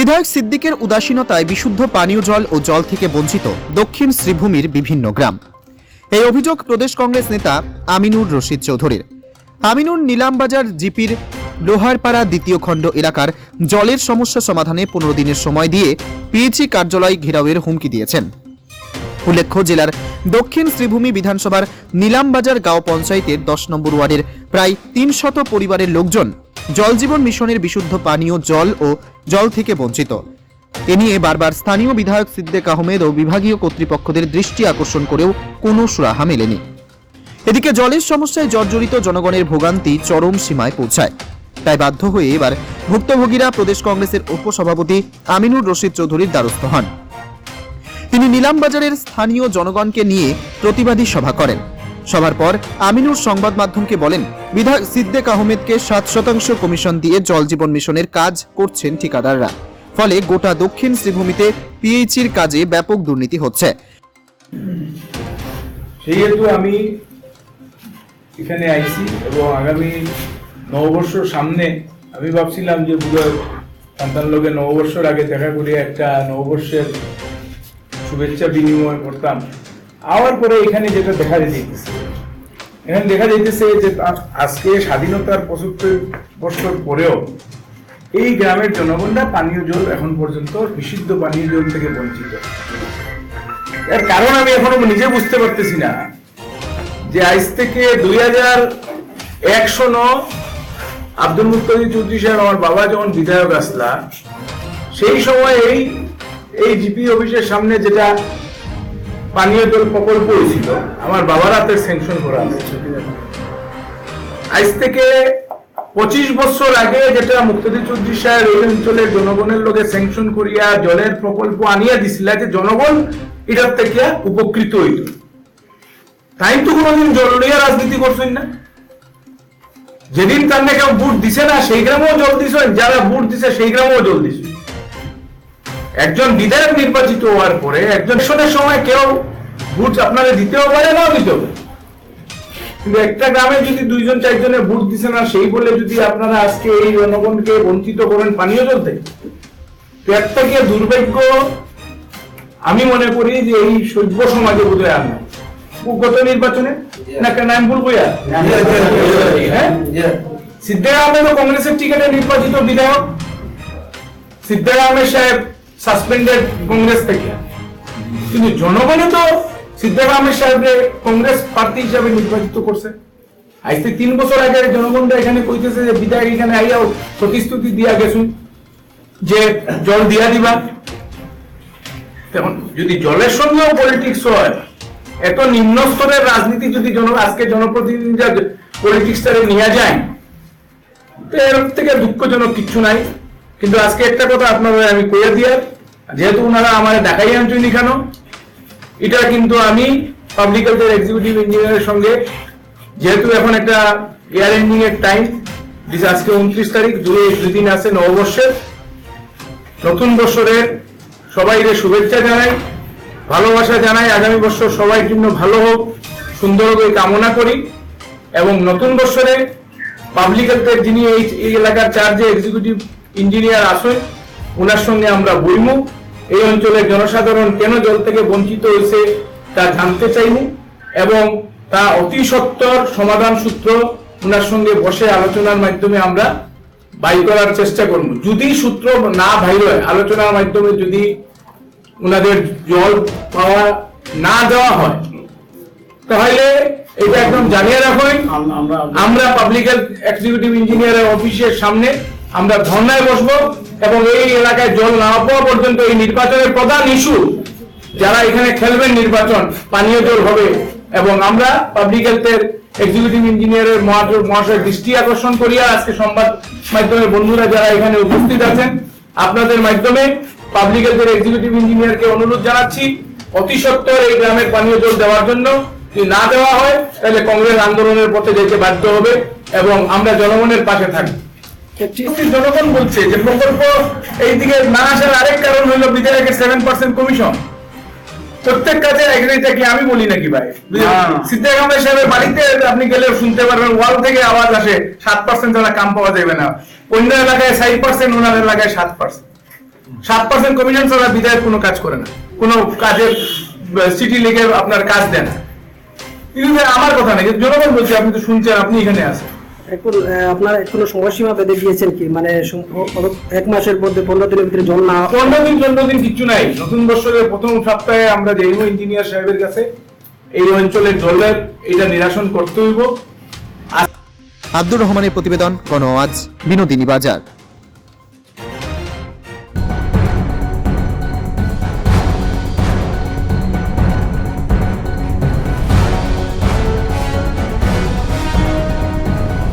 বিধায়ক সিদ্দিকের উদাসীনতায় বিশুদ্ধ পানীয় জল ও জল থেকে বঞ্চিত দক্ষিণ শ্রীভূমির বিভিন্ন গ্রাম। এই অভিযোগ প্রদেশ কংগ্রেস নেতা আমিনুর রশিদ চৌধুরীর। আমিনুর নিলামবাজার জিপির লোহারপাড়া দ্বিতীয় খণ্ড এলাকার জলের সমস্যা সমাধানে পনেরো দিনের সময় দিয়ে পিএইচি কার্যালয় ঘেরাওয়ের হুমকি দিয়েছেন। উল্লেখ্য, জেলার দক্ষিণ শ্রীভূমি বিধানসভার নিলামবাজার গাঁও পঞ্চায়েতের দশ নম্বর ওয়ার্ডের প্রায় তিনশত পরিবারের লোকজন জলজীবন মিশনের বিশুদ্ধ পানীয় জল ও জল থেকে বঞ্চিত। এ নিয়ে বারবার স্থানীয় বিধায়ক সিদ্দেক আহমেদ ও বিভাগীয় কর্তৃপক্ষদের দৃষ্টি আকর্ষণ করেও কোনো সুরাহা মেলেনি। এদিকে জলের সমস্যায় জর্জরিত জনগণের ভোগান্তি চরম সীমায় পৌঁছায়। তাই বাধ্য হয়ে এবার ভুক্তভোগীরা প্রদেশ কংগ্রেসের উপসভাপতি আমিনুর রশিদ চৌধুরীর দ্বারস্থ হন। তিনি নিলামবাজারের স্থানীয় জনগণকে নিয়ে প্রতিবাদী সভা করেন। সভার পর আমিনুর সংবাদ মাধ্যমকে বলেন বিধায়ক সিদ্দেক আহমেদকে সাত শতাংশ কমিশন দিয়ে জল জীবন মিশনের কাজ করছেন ঠিকাদাররা। ফলে গোটা দক্ষিণ শ্রীভূমিতে পিএইচির কাজে ব্যাপক দুর্নীতি হচ্ছে। সেহেতু আমি এখানে আইছি এবং আগামী নববর্ষর সামনে আমি ভাবছিলাম যে বুধহয় সন্তান লোকে নববর্ষর আগে দেখা করে একটা নববর্ষের শুভেচ্ছা বিনিময় করতাম। আবার পরে এখানে যেটা দেখা যাইতেছে এখানে দেখা যাইতেছে যে আজকে স্বাধীনতার পঁচাত্তর বছর পরেও এই গ্রামের জনগণরা পানীয় জল এখন পর্যন্ত বিশুদ্ধ পানীয় জল থেকে বঞ্চিত। এর কারণ আমি এখনও নিজে বুঝতে পারতেছি না যে আজ থেকে দুই হাজার একশো সন আব্দুল মুক্তাদি চৌধুরী সাহেব, আমার বাবা যখন বিধায়ক আসলা, সেই সময় এই এই জিপি অফিসের সামনে যেটা পানীয় জল প্রকল্প হয়েছিল। আমার বাবার হাতে স্যাংশন করা আছে। আজ থেকে পঁচিশ বছর আগে যেটা মুক্তাদি চৌধুরী সাহেব এই অঞ্চলের জনগণের লোকে স্যাংশন করিয়া জলের প্রকল্প আনিয়া দিছিল যে জনগণ এটার থেকে উপকৃত হইত। তাই তো কোনোদিন জল লইয়া রাজনীতি করছেন না। যেদিন তার না কেউ ভোট দিছে না, সেই গ্রামেও জল দিছেন, যারা ভোট দিছে সেই গ্রামেও জল দিছে। একজন বিধায়ক নির্বাচিত হওয়ার পরে একজন ইলেকশনের সময় কেউ ভোট আপনারা দিতেও পারে নাও দিতেও পারে। কিন্তু একটা গ্রামে যদি দুইজন, চারজনে ভোট দিছে না, সেই বলে যদি আপনারা আজকে এই জনগণকে বঞ্চিত করেন পানীয় জল থেকে, তো এর থেকে দুর্ভাগ্য আমি মনে করি যে এই সভ্য সমাজে বোধহয় আর নাই। গত নির্বাচনে? না কেন আমি হ্যাঁ? সিদ্দিক আহমেদ কংগ্রেসের টিকিটে নির্বাচিত বিধায়ক। আহমেদ সাহেব সাসপেন্ডেড কংগ্রেস থেকে। কিন্তু জনগণে তো সিদ্ধারামের সাহেবকে কংগ্রেস প্রার্থী হিসাবে নির্বাচিত করছে। আজ থেকে তিন বছর আগে জনগণরা এখানে কইতেছে যে, বিধায়ক এখানে আইয়াও প্রতিশ্রুতি দিয়া গেছুন যে জল দিয়া দিবা। যদি জলের সঙ্গেও পলিটিক্স হয়, এত নিম্ন স্তরের রাজনীতি যদি জন, আজকে জনপ্রতিনিধিরা পলিটিক্সটারে নিয়ে যায়, তো এর থেকে দুঃখজনক কিছু নাই। কিন্তু আজকে একটা কথা আপনারা আমি কইয়া দিয়া যেহেতু ওনারা আমার ঢাকাই আনছেন কেন এটা কিন্তু আমি পাবলিক হেলথের এক্সিকিউটিভ ইঞ্জিনিয়ারের সঙ্গে, যেহেতু এখন একটা এয়ার এন্ডিং এর টাইম আজকে উনত্রিশ তারিখ, জুলাই দুই দিন আছে নববর্ষের। নতুন বছরের সবাইকে শুভেচ্ছা জানাই, ভালোবাসা জানাই, আগামী বছর সবাই জন্য ভালো হোক, সুন্দর হোক কামনা করি। এবং নতুন বছরে পাবলিক হেলথের যিনি এই এই এলাকার চার্জে এক্সিকিউটিভ ইঞ্জিনিয়ার আসেন ওনার সঙ্গে আমরা বইমু। এই অঞ্চলের জনসাধারণ কেন জল থেকে বঞ্চিত হয়েছে তা জানতে চাইমু এবং তা অতি সত্বর সমাধান সূত্র ওনার সঙ্গে বসে আলোচনার মাধ্যমে আমরা বাই করার চেষ্টা করব। যদি সূত্র না বাইর হয় আলোচনার মাধ্যমে যদি ওনাদের জল পাওয়া না দেওয়া হয় তাহলে এটা একদম জানিয়ে রাখুন। আমরা পাবলিক হেলথ এক্সিকিউটিভ ইঞ্জিনিয়ারের অফিসের সামনে আমরা ধর্নায় বসবো এবং এই এলাকায় জল না পাওয়া পর্যন্ত এই নির্বাচনের প্রধান ইস্যু যারা এখানে খেলবেন নির্বাচন, পানীয় জল হবে এবং আমরা পাবলিক হেলথের এক্সিকিউটিভ ইঞ্জিনিয়ারের মহাশয় দৃষ্টি আকর্ষণ করিয়া আজকে সংবাদ মাধ্যমের বন্ধুরা যারা এখানে উপস্থিত আছেন, আপনাদের মাধ্যমে পাবলিক হেলথের এক্সিকিউটিভ ইঞ্জিনিয়ারকে অনুরোধ জানাচ্ছি, অতি সত্বর এই গ্রামের পানীয় জল দেওয়ার জন্য যদি না দেওয়া হয়, তাহলে কংগ্রেস আন্দোলনের পথে যেতে বাধ্য হবে এবং আমরা জনগণের পাশে একটি জনগণ বলছে যে প্রকল্প এইদিকে না আসার আরেক কারণ হলো বিধায়কের সেভেন পার্সেন্ট কমিশন প্রত্যেক কাজে এটা কি আমি বলি নাকি ভাই? সিদ্দিক আহমেদ সাহেবের বাড়িতে আপনি গেলে শুনতে পারবেন ওয়াল থেকে আওয়াজ আসে সাত পার্সেন্ট ছাড়া কাম পাওয়া যাবে না। অন্য এলাকায় ষাট পার্সেন্ট ওনার এলাকায় সাত পার্সেন্ট সাত পার্সেন্ট কমিশন ছাড়া বিধায়ক কোনো কাজ করে না। কোনো কাজের সিটি লিগে আপনার কাজ দেন কিন্তু আমার কথা নেই জনগণ বলছে আপনি তো শুনছেন আপনি এখানে আছেন। এখন আপনারা কোনো সময়সীমা বেঁধে দিয়েছেন কি? মানে এক মাসের মধ্যে পনেরো দিনের ভিতরে জল না পনেরো দিন পনেরো দিন কিছু নাই। নতুন বছরের প্রথম সপ্তাহে আমরা যাইব ইঞ্জিনিয়ার সাহেবের কাছে এই অঞ্চলের জলের এটা নিরাসন করতে হইব। আব্দুর রহমানের প্রতিবেদন গণ আজ বিনোদিনী বাজার।